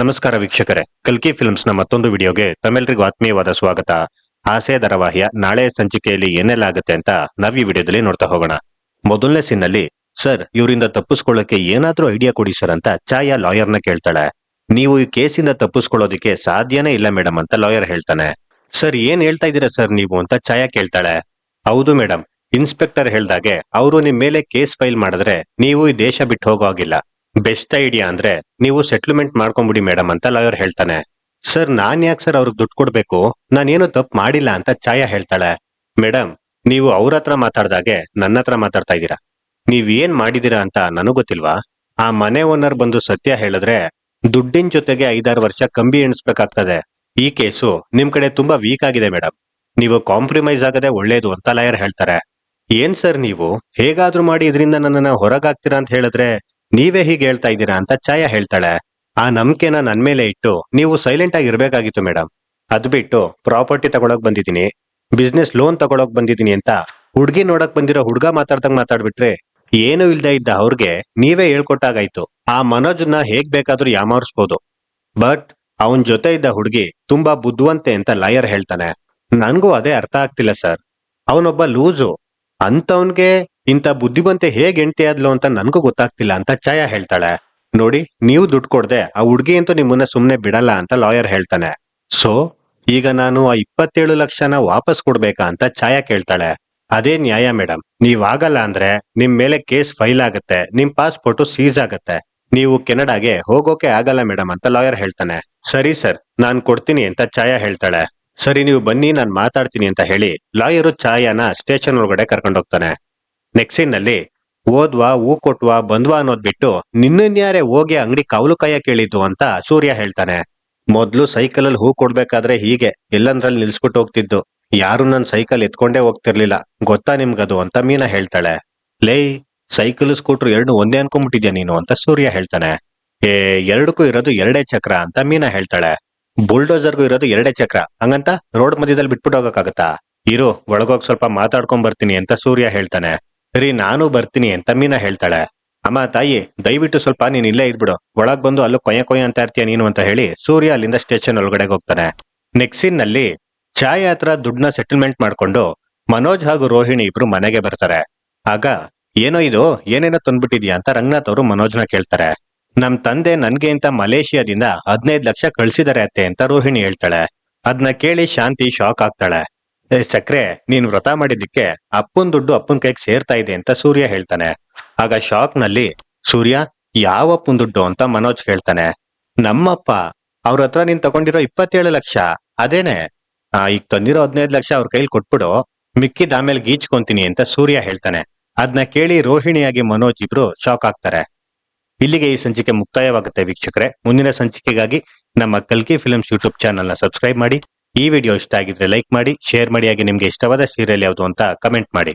ನಮಸ್ಕಾರ ವೀಕ್ಷಕರೇ. ಕಲ್ಕಿ ಫಿಲ್ಮ್ಸ್ನ ಮತ್ತೊಂದು ವಿಡಿಯೋಗೆ ತಮ್ಮೆಲ್ಲರಿಗೂ ಆತ್ಮೀಯವಾದ ಸ್ವಾಗತ. ಆಸೆ ಧಾರಾವಾಹಿಯ ನಾಳೆ ಸಂಚಿಕೆಯಲ್ಲಿ ಏನೆಲ್ಲ ಆಗುತ್ತೆ ಅಂತ ನಾವ್ ಈ ವಿಡಿಯೋದಲ್ಲಿ ನೋಡ್ತಾ ಹೋಗೋಣ. ಮೊದಲನೇ ಸೀನ್ನಲ್ಲಿ, ಸರ್, ಇವರಿಂದ ತಪ್ಪಿಸ್ಕೊಳ್ಳೋಕೆ ಏನಾದ್ರೂ ಐಡಿಯಾ ಕೊಡಿ ಸರ್ ಅಂತ ಛಾಯಾ ಲಾಯರ್ನ ಕೇಳ್ತಾಳೆ. ನೀವು ಈ ಕೇಸಿಂದ ತಪ್ಪಿಸ್ಕೊಳ್ಳೋದಿಕ್ಕೆ ಸಾಧ್ಯನೇ ಇಲ್ಲ ಮೇಡಮ್ ಅಂತ ಲಾಯರ್ ಹೇಳ್ತಾನೆ. ಸರ್, ಏನ್ ಹೇಳ್ತಾ ಇದ್ದೀರಾ ಸರ್ ನೀವು ಅಂತ ಛಾಯಾ ಕೇಳ್ತಾಳೆ. ಹೌದು ಮೇಡಮ್ ಇನ್ಸ್ಪೆಕ್ಟರ್ ಹೇಳ್ದಾಗೆ, ಅವರು ನಿಮ್ ಮೇಲೆ ಕೇಸ್ ಫೈಲ್ ಮಾಡಿದ್ರೆ ನೀವು ಈ ದೇಶ ಬಿಟ್ಟು ಹೋಗೋ ಹಾಗಿಲ್ಲ. ಬೆಸ್ಟ್ ಐಡಿಯಾ ಅಂದ್ರೆ ನೀವು ಸೆಟ್ಲ್ಮೆಂಟ್ ಮಾಡ್ಕೊಂಡ್ಬಿಡಿ ಮೇಡಮ್ ಅಂತ ಲಾಯರ್ ಹೇಳ್ತಾನೆ. ಸರ್, ನಾನ್ ಯಾಕೆ ಸರ್ ಅವ್ರಿಗೆ ದುಡ್ಡು ಕೊಡ್ಬೇಕು? ನಾನೇನು ತಪ್ಪು ಮಾಡಿಲ್ಲ ಅಂತ ಛಾಯಾ ಹೇಳ್ತಾಳೆ. ಮೇಡಮ್, ನೀವು ಅವ್ರ ಹತ್ರ ಮಾತಾಡ್ದಾಗೆ ನನ್ನ ಹತ್ರ ಮಾತಾಡ್ತಾ ಇದ್ದೀರಾ? ನೀವ್ ಏನ್ ಮಾಡಿದೀರಾ ಅಂತ ನನಗೂ ಗೊತ್ತಿಲ್ವಾ? ಆ ಮನೆ ಓನರ್ ಬಂದು ಸತ್ಯ ಹೇಳಿದ್ರೆ ದುಡ್ಡಿನ ಜೊತೆಗೆ ಐದಾರು ವರ್ಷ ಕಂಬಿ ಎಣಿಸ್ಬೇಕಾಗ್ತದೆ. ಈ ಕೇಸು ನಿಮ್ ಕಡೆ ತುಂಬಾ ವೀಕ್ ಆಗಿದೆ ಮೇಡಮ್. ನೀವು ಕಾಂಪ್ರಮೈಸ್ ಆಗದೆ ಒಳ್ಳೇದು ಅಂತ ಲಾಯರ್ ಹೇಳ್ತಾರೆ. ಏನ್ ಸರ್ ನೀವು? ಹೇಗಾದ್ರೂ ಮಾಡಿ ಇದರಿಂದ ನನ್ನನ್ನ ಹೊರಗಾಗ್ತೀರಾ ಅಂತ ಹೇಳಿದ್ರೆ ನೀವೇ ಹೀಗೆ ಹೇಳ್ತಾ ಇದ್ದೀರಾ ಅಂತ ಛಾಯಾ ಹೇಳ್ತಾಳೆ. ಆ ನಂಬಿಕೆನ ನನ್ ಮೇಲೆ ಇಟ್ಟು ನೀವು ಸೈಲೆಂಟ್ ಆಗಿ ಇರ್ಬೇಕಾಗಿತ್ತು ಮೇಡಮ್ ಅದ್ ಬಿಟ್ಟು ಪ್ರಾಪರ್ಟಿ ತಗೊಳಕ್ ಬಂದಿದ್ದೀನಿ ಬಿಸ್ನೆಸ್ ಲೋನ್ ತಗೊಳಕ್ ಬಂದಿದ್ದೀನಿ ಅಂತ ಹುಡ್ಗಿ ನೋಡಕ್ ಬಂದಿರೋ ಹುಡ್ಗ ಮಾತಾಡ್ದಂಗ್ ಮಾತಾಡ್ಬಿಟ್ರೆ ಏನು ಇಲ್ದೇ ಇದ್ದ ಅವ್ರಿಗೆ ನೀವೇ ಹೇಳ್ಕೊಟ್ಟಾಗಾಯ್ತು. ಆ ಮನೋಜ್ನ ಹೇಗ್ ಬೇಕಾದ್ರೂ ಯಾಮಾರಿಸ್ಬೋದು. ಬಟ್ ಅವನ್ ಜೊತೆ ಇದ್ದ ಹುಡ್ಗಿ ತುಂಬಾ ಬುದ್ಧಿವಂತೆ ಅಂತ ಲಾಯರ್ ಹೇಳ್ತಾನೆ. ನನ್ಗೂ ಅದೇ ಅರ್ಥ ಆಗ್ತಿಲ್ಲ ಸರ್. ಅವನೊಬ್ಬ ಲೂಸು. ಅಂತವನ್ಗೆ ಇಂಥ ಬುದ್ಧಿವಂತೆ ಹೇಗ್ ಎಂಟಿ ಆದ್ಲು ಅಂತ ನನ್ಗೂ ಗೊತ್ತಾಗ್ತಿಲ್ಲ ಅಂತ ಛಾಯಾ ಹೇಳ್ತಾಳೆ. ನೋಡಿ, ನೀವು ದುಡ್ಡು ಕೊಡ್ದೆ ಆ ಹುಡುಗಿ ಅಂತೂ ನಿಮ್ಮನ್ನ ಸುಮ್ಮನೆ ಬಿಡಲ್ಲ ಅಂತ ಲಾಯರ್ ಹೇಳ್ತಾನೆ. ಸೊ, ಈಗ ನಾನು ಆ ಇಪ್ಪತ್ತೇಳು ಲಕ್ಷನ ವಾಪಸ್ ಕೊಡ್ಬೇಕಾ ಅಂತ ಛಾಯಾ ಕೇಳ್ತಾಳೆ. ಅದೇ ನ್ಯಾಯ ಮೇಡಮ್ ನೀವಾಗಲ್ಲ ಅಂದ್ರೆ ನಿಮ್ ಮೇಲೆ ಕೇಸ್ ಫೈಲ್ ಆಗತ್ತೆ, ನಿಮ್ ಪಾಸ್ಪೋರ್ಟ್ ಸೀಸ್ ಆಗತ್ತೆ. ನೀವು ಕೆನಡಾಗೆ ಹೋಗೋಕೆ ಆಗಲ್ಲ ಮೇಡಮ್ ಅಂತ ಲಾಯರ್ ಹೇಳ್ತಾನೆ. ಸರಿ ಸರ್, ನಾನ್ ಕೊಡ್ತೀನಿ ಅಂತ ಛಾಯಾ ಹೇಳ್ತಾಳೆ. ಸರಿ, ನೀವು ಬನ್ನಿ, ನಾನ್ ಮಾತಾಡ್ತೀನಿ ಅಂತ ಹೇಳಿ ಲಾಯರು ಛಾಯಾನ ಸ್ಟೇಷನ್ ಒಳಗಡೆ ಕರ್ಕೊಂಡು ಹೋಗ್ತಾನೆ ನಲ್ಲಿ ಓದ್ವಾ, ಹೂ ಕೊಟ್ವಾ, ಬಂದ್ವಾ ಅನ್ನೋದ್ ಬಿಟ್ಟು ನಿನ್ನನ್ಯಾರೇ ಹೋಗಿ ಅಂಗಡಿ ಕಾವಲು ಕಾಯ ಕೇಳಿದ್ದು ಅಂತ ಸೂರ್ಯ ಹೇಳ್ತಾನೆ. ಮೊದ್ಲು ಸೈಕಲ್ ಅಲ್ಲಿ ಹೂ ಕೊಡ್ಬೇಕಾದ್ರೆ ಹೀಗೆ ಎಲ್ಲಂದ್ರಲ್ಲಿ ನಿಲ್ಸ್ಬಿಟ್ಟು ಹೋಗ್ತಿದ್ದು. ಯಾರು ನನ್ ಸೈಕಲ್ ಎತ್ಕೊಂಡೇ ಹೋಗ್ತಿರ್ಲಿಲ್ಲ. ಗೊತ್ತಾ ನಿಮ್ಗದು ಅಂತ ಮೀನಾ ಹೇಳ್ತಾಳೆ. ಲೇ ಸೈಕಲ್, ಸ್ಕೂಟರ್ ಎರಡು ಒಂದೇ ಅನ್ಕೊಂಡ್ಬಿಟ್ಟಿದ್ಯಾ ನೀನು ಅಂತ ಸೂರ್ಯ ಹೇಳ್ತಾನೆ. ಏ, ಎರಡಕ್ಕೂ ಇರೋದು ಎರಡೇ ಚಕ್ರ ಅಂತ ಮೀನಾ ಹೇಳ್ತಾಳೆ. ಬುಲ್ಡೋಸರ್ಗೂ ಇರೋದು ಎರಡೇ ಚಕ್ರ. ಹಂಗಂತ ರೋಡ್ ಮಧ್ಯದಲ್ಲಿ ಬಿಟ್ಬಿಟ್ಟು ಹೋಗಕ್ಕಾಗತ್ತಾ? ಇರು, ಒಳಗೋಗ್ ಸ್ವಲ್ಪ ಮಾತಾಡ್ಕೊಂಡ್ ಬರ್ತೀನಿ ಅಂತ ಸೂರ್ಯ ಹೇಳ್ತಾನೆ. ಸರಿ, ನಾನು ಬರ್ತೀನಿ ಅಂತ ಮೀನಾ ಹೇಳ್ತಾಳೆ. ಅಮ್ಮ, ತಾಯಿ, ದಯವಿಟ್ಟು ಸ್ವಲ್ಪ ನೀನ್ ಇಲ್ಲೇ ಇದ್ಬಿಡು ಒಳಗ್ ಬಂದು ಅಲ್ಲೂ ಕೊಯ್ಯ ಕೊಯ್ಯ ಅಂತ ಇರ್ತೀಯ ನೀನು ಅಂತ ಹೇಳಿ ಸೂರ್ಯ ಅಲ್ಲಿಂದ ಸ್ಟೇಷನ್ ಒಳಗಡೆ ಹೋಗ್ತಾನೆ. ನೆಕ್ಸಿನ್ ಸೀನ್ನಲ್ಲಿ ಛಾಯಾ ಹತ್ರ ದುಡ್ಡನ್ನ ಸೆಟಲ್ಮೆಂಟ್ ಮಾಡ್ಕೊಂಡು ಮನೋಜ್ ಹಾಗೂ ರೋಹಿಣಿ ಇಬ್ರು ಮನೆಗೆ ಬರ್ತಾರೆ. ಆಗ, ಏನೋ ಇದು? ಏನೇನೋ ತಂದ್ಬಿಟ್ಟಿದ್ಯಾ? ಅಂತ ರಂಗನಾಥ್ ಅವರು ಮನೋಜ್ನ ಕೇಳ್ತಾರೆ. ನಮ್ ತಂದೆ ನನ್ಗೆ ಅಂತ ಮಲೇಷಿಯಾದಿಂದ ಹದಿನೈದು ಲಕ್ಷ ಕಳ್ಸಿದಾರೆ ಅತ್ತೆ, ಅಂತ ರೋಹಿಣಿ ಹೇಳ್ತಾಳೆ. ಅದನ್ನ ಕೇಳಿ ಶಾಂತಿ ಶಾಕ್ ಆಗ್ತಾಳೆ. ಸಕ್ರೆ ನೀನ್ ವ್ರತ ಮಾಡಿದ್ದಕ್ಕೆ ಅಪ್ಪನ್ ದುಡ್ಡು ಅಪ್ಪನ್ ಕೈಗೆ ಸೇರ್ತಾ ಇದೆ ಅಂತ ಸೂರ್ಯ ಹೇಳ್ತಾನೆ. ಆಗ ಶಾಕ್ನಲ್ಲಿ ಸೂರ್ಯ, ಯಾವ ಅಪ್ಪನ್ ದುಡ್ಡು ಅಂತ ಮನೋಜ್ ಹೇಳ್ತಾನೆ. ನಮ್ಮಪ್ಪ, ಅವ್ರ ಹತ್ರ ನೀನ್ ತಗೊಂಡಿರೋ ಇಪ್ಪತ್ತೇಳು ಲಕ್ಷ, ಅದೇನೆ? ಈಗ ತಂದಿರೋ ಹದಿನೈದು ಲಕ್ಷ ಅವ್ರ ಕೈಲಿ ಕೊಟ್ಬಿಡು, ಮಿಕ್ಕಿದ ಆಮೇಲೆ ಗೀಚ್ಕೊಂತೀನಿ ಅಂತ ಸೂರ್ಯ ಹೇಳ್ತಾನೆ. ಅದನ್ನ ಕೇಳಿ ರೋಹಿಣಿಯಾಗಿ ಮನೋಜ್ ಇಬ್ರು ಶಾಕ್ ಆಗ್ತಾರೆ. ಇಲ್ಲಿಗೆ ಈ ಸಂಚಿಕೆ ಮುಕ್ತಾಯವಾಗುತ್ತೆ ವೀಕ್ಷಕರೇ. ಮುಂದಿನ ಸಂಚಿಕೆಗಾಗಿ ನಮ್ಮ ಕಲ್ಕಿ ಫಿಲ್ಮ್ಸ್ ಯೂಟ್ಯೂಬ್ ಚಾನಲ್ನ ಸಬ್ಸ್ಕ್ರೈಬ್ ಮಾಡಿ. ಈ ವಿಡಿಯೋ ಇಷ್ಟ ಆಗಿದ್ರೆ ಲೈಕ್ ಮಾಡಿ, ಶೇರ್ ಮಾಡಿ, ಹಾಗೆ ನಿಮ್ಗೆ ಇಷ್ಟವಾದ ಸೀರಿಯಲ್ ಯಾವುದು ಅಂತ ಕಮೆಂಟ್ ಮಾಡಿ.